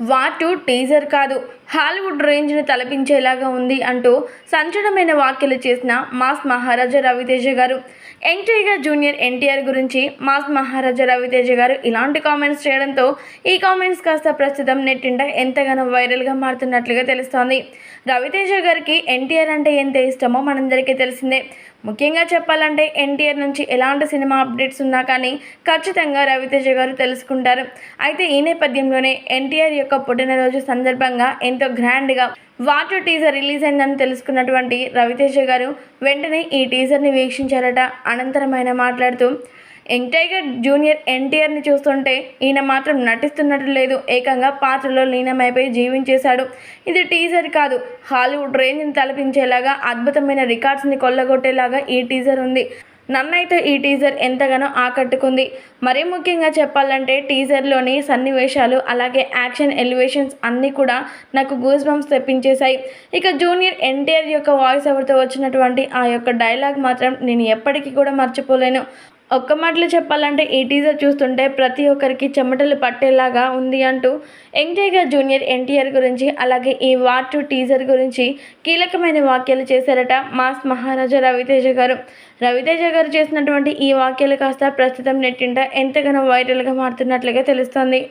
వాటు teaser కాదు. Hollywood రేంజ్ని తలపించేలాగా ఉంది అంటూ సంచలనమైన వ్యాఖ్యలు చేసిన మాస్ మహారాజా రవితేజ గారు. ఎంట్రీగా జూనియర్ ఎన్టీఆర్ గురించి మాస్ మహారాజా రవితేజ గారు ఇలాంటి కామెంట్స్ చేయడంతో ఈ కామెంట్స్ కాస్త ప్రస్తుతం నెట్టింట ఎంతగానో వైరల్గా మారుతున్నట్లుగా తెలుస్తోంది. రవితేజ గారికి ఎన్టీఆర్ అంటే ఎంత ఇష్టమో మనందరికీ తెలిసిందే. ముఖ్యంగా చెప్పాలంటే ఎన్టీఆర్ నుంచి ఎలాంటి సినిమా అప్డేట్స్ ఉన్నా కానీ ఖచ్చితంగా రవితేజ గారు తెలుసుకుంటారు. అయితే ఈ నేపథ్యంలోనే ఎన్టీఆర్ యొక్క పుట్టినరోజు సందర్భంగా ఎంతో గ్రాండ్గా వాటర్ టీజర్ రిలీజ్ అయిందని తెలుసుకున్నటువంటి రవితేజ గారు వెంటనే ఈ టీజర్ని వీక్షించారట అనంతరం ఆయన మాట్లాడుతూ యంగ్ టైగర్ జూనియర్ ఎన్టీఆర్ని చూస్తుంటే ఈయన మాత్రం నటిస్తున్నట్టు లేదు. ఏకంగా పాత్రలో లీనమైపోయి జీవించేశాడు. ఇది టీజర్ కాదు. హాలీవుడ్ రేంజ్ని తలపించేలాగా అద్భుతమైన రికార్డ్స్ని కొల్లగొట్టేలాగా ఈ టీజర్ ఉంది. నన్నైతే ఈ టీజర్ ఎంతగానో ఆకట్టుకుంది. మరీ ముఖ్యంగా చెప్పాలంటే టీజర్లోని సన్నివేశాలు అలాగే యాక్షన్ ఎలివేషన్స్ అన్నీ కూడా నాకు గూస్ బంప్స్ తెప్పించేశాయి. ఇక జూనియర్ ఎన్టీఆర్ యొక్క వాయిస్ ఎవరితో వచ్చినటువంటి ఆ యొక్క డైలాగ్ మాత్రం నేను ఎప్పటికీ కూడా మర్చిపోలేను. ఒక్క మాటలో చెప్పాలంటే ఈ టీజర్ చూస్తుంటే ప్రతి ఒక్కరికి చెమటలు పట్టేలాగా ఉంది అంటూ ఎంజాయ్గా జూనియర్ ఎన్టీఆర్ గురించి అలాగే ఈ వార్టు టీజర్ గురించి కీలకమైన వ్యాఖ్యలు చేశారట మాస్ మహారాజా రవితేజ గారు. రవితేజ గారు చేసినటువంటి ఈ వాక్యాలు కాస్త ప్రస్తుతం నెట్టింట ఎంతగానో వైరల్గా మారుతున్నట్లుగా తెలుస్తోంది.